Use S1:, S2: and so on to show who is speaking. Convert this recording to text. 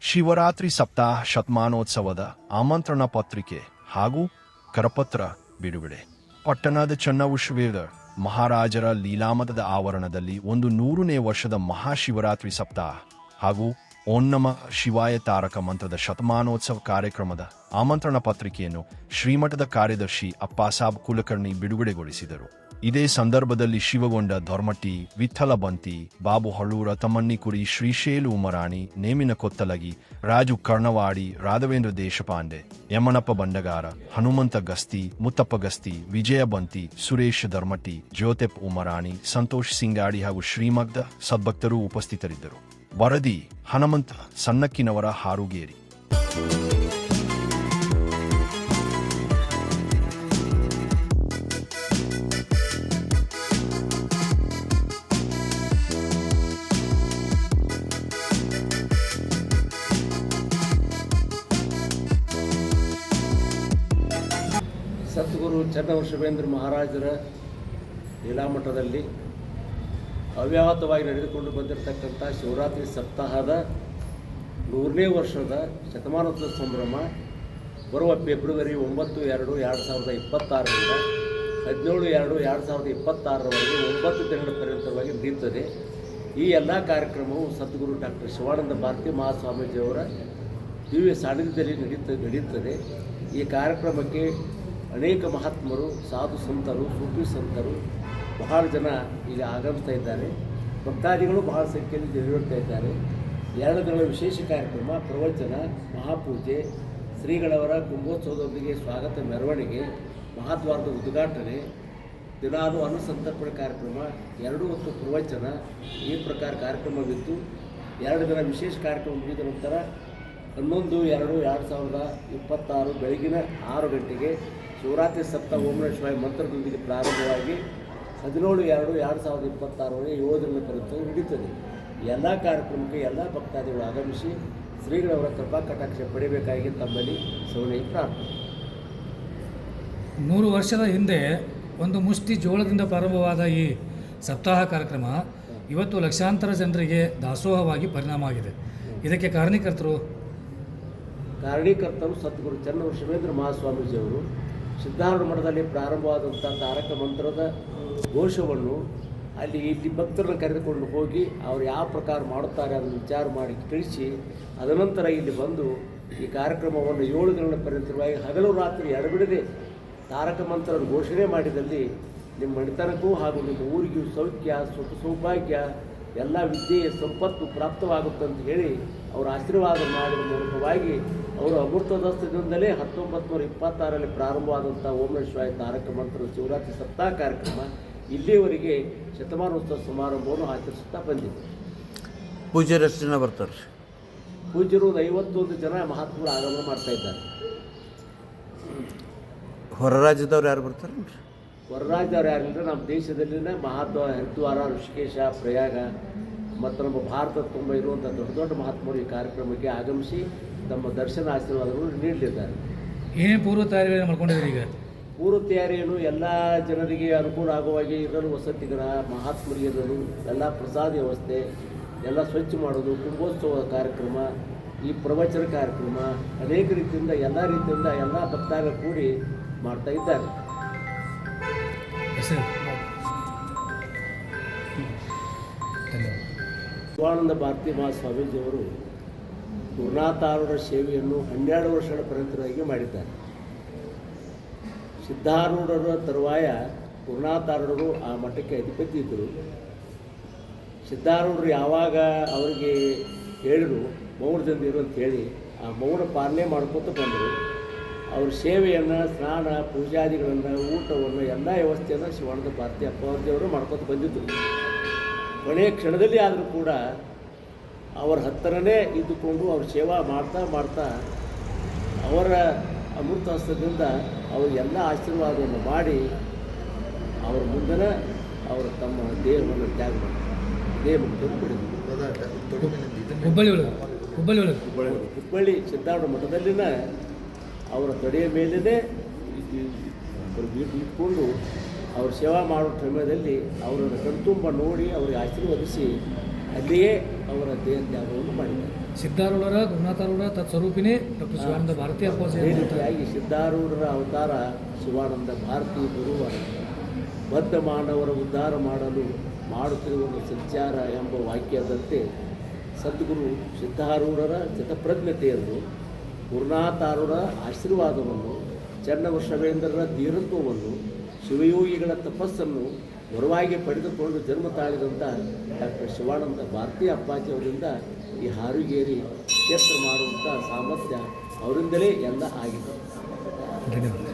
S1: ಶಿವರಾತ್ರಿ ಸಪ್ತಾಹ ಶತಮಾನೋತ್ಸವದ ಆಮಂತ್ರಣ ಪತ್ರಿಕೆ ಹಾಗೂ ಕರಪತ್ರ ಬಿಡುಗಡೆ. ಪಟ್ಟಣದ ಚನ್ನವಿಶ್ವೇದ ಮಹಾರಾಜರ ಲೀಲಾಮತದ ಆವರಣದಲ್ಲಿ ಒಂದು ನೂರನೇ ವರ್ಷದ ಮಹಾಶಿವರಾತ್ರಿ ಸಪ್ತಾಹ ಹಾಗೂ ಓನ್ನಮ ಶಿವಾಯ ತಾರಕ ಮಂತ್ರದ ಶತಮಾನೋತ್ಸವ ಕಾರ್ಯಕ್ರಮದ ಆಮಂತ್ರಣ ಪತ್ರಿಕೆಯನ್ನು ಶ್ರೀಮಠದ ಕಾರ್ಯದರ್ಶಿ ಅಪ್ಪಾಸಾಬ್ ಕುಲಕರ್ಣಿ ಬಿಡುಗಡೆಗೊಳಿಸಿದರು. ಇದೇ ಸಂದರ್ಭದಲ್ಲಿ ಶಿವಗೊಂಡ ದೊರ್ಮಟ್ಟಿ ವಿಠಲ ಬಂತಿ, ಬಾಬು ಹಳ್ಳೂರ ತಮ್ಮನ್ನಿಕುರಿ ಶ್ರೀಶೇಲು ಉಮರಾಣಿ, ನೇಮಿನ ಕೊತ್ತಲಗಿ, ರಾಜು ಕರ್ಣವಾಡಿ, ರಾಘವೇಂದ್ರ ದೇಶಪಾಂಡೆ, ಯಮನಪ್ಪ ಬಂಡಗಾರ, ಹನುಮಂತ ಗಸ್ತಿ, ಮುತ್ತಪ್ಪ ಗಸ್ತಿ, ವಿಜಯ ಬಂತಿ, ಸುರೇಶ್ ಧರ್ಮಟ್ಟಿ ಜ್ಯೋತೆಪ್ ಉಮರಾಣಿ, ಸಂತೋಷ್ ಸಿಂಗಾಡಿ ಹಾಗೂ ಶ್ರೀಮಗ್ಧ ಸದ್ಭಕ್ತರು ಉಪಸ್ಥಿತರಿದ್ದರು. ವರದಿ ಹನುಮಂತ ಸಣ್ಣಕ್ಕಿನವರ ಹಾರುಗೇರಿ.
S2: ಚನ್ನವೃಷಭೇಂದ್ರ ಮಹಾರಾಜರ ಲೀಲಾಮಠದಲ್ಲಿ ಅವ್ಯಾಹತವಾಗಿ ನಡೆದುಕೊಂಡು ಬಂದಿರತಕ್ಕಂಥ ಶಿವರಾತ್ರಿ ಸಪ್ತಾಹದ ನೂರನೇ ವರ್ಷದ ಶತಮಾನೋತ್ಸವ ಸಂಭ್ರಮ ಬರುವ ಫೆಬ್ರವರಿ ಒಂಬತ್ತು, ಎರಡು ಎರಡು ಸಾವಿರದ ಇಪ್ಪತ್ತಾರರಿಂದ ಹದಿನೇಳು, ಎರಡು ಎರಡು ಸಾವಿರದ ಇಪ್ಪತ್ತಾರರವರೆಗೆ ಒಂಬತ್ತು ದಿನಗಳ ಪರ್ಯಂತವಾಗಿ ನಡೆಯುತ್ತದೆ ಈ ಎಲ್ಲ ಕಾರ್ಯಕ್ರಮವು ಸದ್ಗುರು ಡಾಕ್ಟರ್ ಶಿವಾನಂದ ಭಾರತಿ ಮಹಾಸ್ವಾಮೀಜಿಯವರ ದಿವ್ಯ ಸಾನ್ನಿಧ್ಯದಲ್ಲಿ ನಡೆಯುತ್ತ ನಡೆಯುತ್ತದೆ ಈ ಕಾರ್ಯಕ್ರಮಕ್ಕೆ ಅನೇಕ ಮಹಾತ್ಮರು, ಸಾಧು ಸಂತರು, ಸೂಫಿ ಸಂತರು, ಬಹಳ ಜನ ಇಲ್ಲಿ ಆಗಮಿಸ್ತಾ ಇದ್ದಾರೆ. ಭಕ್ತಾದಿಗಳು ಬಹಳ ಸಂಖ್ಯೆಯಲ್ಲಿ ನೆರವೇರ್ತಾ ಇದ್ದಾರೆ. ಎರಡು ದಿನಗಳ ವಿಶೇಷ ಕಾರ್ಯಕ್ರಮ, ಪ್ರವಚನ, ಮಹಾಪೂಜೆ, ಶ್ರೀಗಳವರ ಕುಂಭೋತ್ಸವದೊಂದಿಗೆ ಸ್ವಾಗತ ಮೆರವಣಿಗೆ, ಮಹಾದ್ವಾರದ ಉದ್ಘಾಟನೆ, ದಿನಾಲು ಅನುಸಂತರ್ಪಣೆ ಕಾರ್ಯಕ್ರಮ, ಎರಡು ಹೊತ್ತು ಪ್ರವಚನ, ಈ ಪ್ರಕಾರ ಕಾರ್ಯಕ್ರಮವಿದ್ದು ಎರಡು ದಿನ ವಿಶೇಷ ಕಾರ್ಯಕ್ರಮ ಮುಗಿದ ನಂತರ ಹನ್ನೊಂದು ಎರಡು ಎರಡು ಸಾವಿರದ ಇಪ್ಪತ್ತಾರು ಬೆಳಗಿನ ಆರು ಗಂಟೆಗೆ ಶಿವರಾತ್ರಿ ಸಪ್ತ ಓಮನೇಶ್ವರಿ ಮಂತ್ರದೊಂದಿಗೆ ಪ್ರಾರಂಭವಾಗಿ ಹದಿನೇಳು ಎರಡು ಎರಡು ಸಾವಿರದ ಇಪ್ಪತ್ತಾರವರೆಗೆ ಏಳು ಕರೆತು ಪರ್ಯಂತ ನಡೀತದೆ ಎಲ್ಲ ಕಾರ್ಯಕ್ರಮಕ್ಕೆ ಎಲ್ಲ ಭಕ್ತಾದಿಗಳು ಆಗಮಿಸಿ ಶ್ರೀಗಳವರ ಕೃಪಾ ಕಟಾಕ್ಷ ಪಡೆಯಬೇಕಾಗಿ ತಮ್ಮಲ್ಲಿ ಸೌನಯ ಪ್ರಾರ್ಥನೆ.
S3: ನೂರು ವರ್ಷದ ಹಿಂದೆ ಒಂದು ಮುಷ್ಟಿ ಜೋಳದಿಂದ ಪ್ರಾರಂಭವಾದ ಈ ಸಪ್ತಾಹ ಕಾರ್ಯಕ್ರಮ ಇವತ್ತು ಲಕ್ಷಾಂತರ ಜನರಿಗೆ ದಾಸೋಹವಾಗಿ ಪರಿಣಾಮ ಆಗಿದೆ. ಇದಕ್ಕೆ ಕಾರಣೀಕರ್ತರು
S2: ಕಾರಣೀಕರ್ತರು ಸದ್ಗುರು ಚನ್ನವರು ಶಿವೇಂದ್ರ ಮಹಾಸ್ವಾಮೀಜಿಯವರು ಸಿದ್ಧಾರೂಢ ಮಠದಲ್ಲಿ ಪ್ರಾರಂಭವಾದಂಥ ತಾರಕ ಮಂತ್ರದ ಘೋಷವನ್ನು ಅಲ್ಲಿ ಇಲ್ಲಿ ಭಕ್ತರನ್ನು ಕರೆದುಕೊಂಡು ಹೋಗಿ ಅವರು ಯಾವ ಪ್ರಕಾರ ಮಾಡುತ್ತಾರೆ ಅದನ್ನು ವಿಚಾರ ಮಾಡಿ ತಿಳಿಸಿ ಅದನಂತರ ಇಲ್ಲಿ ಬಂದು ಈ ಕಾರ್ಯಕ್ರಮವನ್ನು ಏಳು ದಿನಗಳ ಪರ್ಯಂತರವಾಗಿ ಹಗಲು ರಾತ್ರಿ ಎಡಬಿಡದೆ ತಾರಕ ಮಂತ್ರ ಘೋಷಣೆ ಮಾಡಿದಲ್ಲಿ ನಿಮ್ಮ ಮಣಿತನಕ್ಕೂ ಹಾಗೂ ನಿಮ್ಮ ಊರಿಗೂ ಸೌಖ್ಯ, ಸುಖ, ಸೌಭಾಗ್ಯ ಎಲ್ಲ ವಿದ್ಯೆಯ ಸಂಪತ್ತು ಪ್ರಾಪ್ತವಾಗುತ್ತೆ ಅಂತ ಹೇಳಿ ಅವರ ಆಶೀರ್ವಾದ ಮಾಡಿದ ಮೂಲಕವಾಗಿ ಅವರು ಅಮೃತದಸ್ತದಿಂದಲೇ ಹತ್ತೊಂಬತ್ತು ನೂರ ಇಪ್ಪತ್ತಾರರಲ್ಲಿ ಪ್ರಾರಂಭವಾದಂಥ ಓಮೇಶ್ವರಾಯ ತಾರಕ ಮಂತ್ರ ಶಿವರಾತ್ರಿ ಸಪ್ತಾಹ ಕಾರ್ಯಕ್ರಮ ಇಲ್ಲಿಯವರೆಗೆ ಶತಮಾನೋತ್ಸವ ಸಮಾರಂಭವನ್ನು ಆಚರಿಸುತ್ತಾ ಬಂದಿದೆ.
S4: ಪೂಜ್ಯರಷ್ಟು ಜನ ಬರ್ತಾರೆ.
S2: ಪೂಜ್ಯರು ಐವತ್ತೊಂದು ಜನ ಮಹಾತ್ಮರು ಆಗಮನ ಮಾಡ್ತಾ ಇದ್ದಾರೆ.
S4: ಹೊರ ರಾಜ್ಯದವ್ರು ಯಾರು ಬರ್ತಾರೆ
S2: ಹೊರರಾಜ್ಯದವ್ರು ಯಾರಿಲ್ಲ ನಮ್ಮ ದೇಶದಲ್ಲಿನ ಮಹಾತ್ಮ ಹರಿದ್ವಾರ ಋಷಿಕೇಶ ಪ್ರಯಾಗ ಮತ್ತು ನಮ್ಮ ಭಾರತ ತುಂಬ ಇರುವಂಥ ದೊಡ್ಡ ದೊಡ್ಡ ಮಹಾತ್ಮರು ಈ ಕಾರ್ಯಕ್ರಮಕ್ಕೆ ಆಗಮಿಸಿ ತಮ್ಮ ದರ್ಶನ ಆಶೀರ್ವಾದಗಳು ನೀಡಲಿದ್ದಾರೆ.
S3: ಏನೇ ಪೂರ್ವ ತಯಾರಿ ಮಾಡ್ಕೊಂಡಿದ್ದಾರೆ ಈಗ?
S2: ಪೂರ್ವ ತಯಾರಿಯನ್ನು ಎಲ್ಲ ಜನರಿಗೆ ಅನುಕೂಲ ಆಗುವಾಗಿ ಇರಲು ವಸತಿಗಳ ಮಹಾತ್ಮರಿಗೆ ಇರಲು ಎಲ್ಲ ಪ್ರಸಾದ ವ್ಯವಸ್ಥೆ ಎಲ್ಲ ಸ್ವಚ್ಛ ಮಾಡೋದು ಕುಂಭೋತ್ಸವ ಕಾರ್ಯಕ್ರಮ ಈ ಪ್ರವಚನ ಕಾರ್ಯಕ್ರಮ ಅನೇಕ ರೀತಿಯಿಂದ ಎಲ್ಲ ರೀತಿಯಿಂದ ಎಲ್ಲ ಭಕ್ತಾಗ ಕೂಡಿ ಮಾಡ್ತಾ ಇದ್ದಾರೆ.
S3: ಧನ್ಯವಾದ
S2: ಶಿವಾನಂದ ಭಾರತಿ ಮಹಾಸ್ವಾಮೀಜಿಯವರು ಗುರುನಾಥಾರೂಢ ಸೇವೆಯನ್ನು ಹನ್ನೆರಡು ವರ್ಷಗಳ ಪರ್ಯಂತರವಾಗಿ ಮಾಡಿದ್ದಾರೆ. ಸಿದ್ಧಾರೂಢರ ತರುವಾಯ ಗುರುನಾಥಾರೂಢರು ಆ ಮಠಕ್ಕೆ ಅಧಿಪತಿ ಇದ್ದರು ಸಿದ್ಧಾರೂಢರು ಯಾವಾಗ ಅವರಿಗೆ ಹೇಳಿದರು ಮೌನದಿಂದ ಇರು ಅಂತ ಹೇಳಿ ಆ ಮೌನ ಪಾಲನೆ ಮಾಡ್ಕೊತ ಬಂದರು. ಅವ್ರ ಸೇವೆಯನ್ನು, ಸ್ನಾನ, ಪೂಜಾದಿಗಳನ್ನು ಊಟವನ್ನು ಎಲ್ಲ ವ್ಯವಸ್ಥೆಯನ್ನು ಶಿವಾನಂದ ಭಾರತಿ ಅಪ್ಪಾಜಿಯವರು ಮಾಡ್ಕೊತ ಬಂದಿದ್ದರು ಕೊನೆಯ ಕ್ಷಣದಲ್ಲಿ ಆದರೂ ಕೂಡ ಅವರ ಹತ್ತಿರನೇ ಇದ್ದುಕೊಂಡು ಅವ್ರ ಸೇವಾ ಮಾಡ್ತಾ ಮಾಡ್ತಾ ಅವರ ಅಮೃತ ಹಸ್ತದಿಂದ ಅವರು ಎಲ್ಲ ಆಶೀರ್ವಾದವನ್ನು ಮಾಡಿ ಅವರ ಮುಂದೆನೇ ಅವರು ತಮ್ಮ ದೇಹವನ್ನು ತ್ಯಾಗ ಮಾಡ್ತಾರೆ ದೇಹ ಮುಕ್ತಿಯನ್ನು ಪಡೆದರು
S3: ಹುಬ್ಬಳ್ಳಿ ಒಳಗೆ ಹುಬ್ಬಳ್ಳಿ ಒಳಗೆ
S2: ಹುಬ್ಬಳ್ಳಿ ಹುಬ್ಬಳ್ಳಿ ಮಠದಲ್ಲಿನ ಅವರ ತೊಡೆಯ ಮೇಲೇ ಇಟ್ಕೊಂಡು ಅವ್ರ ಸೇವಾ ಮಾಡೋ ಸಮಯದಲ್ಲಿ ಅವರನ್ನು ಕಣ್ತುಂಬ ನೋಡಿ ಅವರಿಗೆ ಆಶೀರ್ವದಿಸಿ ಅಲ್ಲಿಯೇ ಅವರ ದೇಹ ತ್ಯಾಗವನ್ನು ಮಾಡಿದ್ದಾರೆ.
S3: ಸಿದ್ಧಾರೂಢರ ಗುರುನಾಥರೂಢ ತತ್ಸ್ವರೂಪಿನೇ ಡಾಕ್ಟರ್ ಶಿವಾನಂದ ಭಾರತಿ ಅಪ್ಪಾಜಿ
S2: ರೀತಿಯಾಗಿ ಸಿದ್ಧಾರೂಢರ ಅವತಾರ ಶಿವಾನಂದ ಭಾರತಿ ಗುರುವ ಬದ್ಧ ಮಾನವರ ಉದ್ಧಾರ ಮಾಡಲು ಮಾಡುತ್ತಿರುವ ಸಂಚಾರ ಎಂಬ ವಾಕ್ಯದಂತೆ ಸದ್ಗುರು ಸಿದ್ಧಾರೂಢರ ಚಿತಪ್ರಜ್ಞತೆಯನ್ನು ಗುರುನಾಥಾರೂಢ ಆಶೀರ್ವಾದವನ್ನು ಚನ್ನವೃಷವೇಂದ್ರರ ಧೀರತ್ವವನ್ನು ಶಿವಯೋಗಿಗಳ ತಪಸ್ಸನ್ನು ಗುರುವಾಗಿ ಪಡೆದುಕೊಂಡು ಜನ್ಮ ತಾಳಿದಂಥ ಡಾಕ್ಟರ್ ಶಿವಾನಂದ ಭಾರತೀಯ ಅಪ್ಪಾಜಿ ಅವರಿಂದ ಈ ಹಾರುಗೇರಿ ಕ್ಷೇತ್ರ ಮಾಡುವಂಥ ಸಾಮರ್ಥ್ಯ ಅವರಿಂದಲೇ ಎಲ್ಲ ಆಗಿದೆ.
S3: ಧನ್ಯವಾದ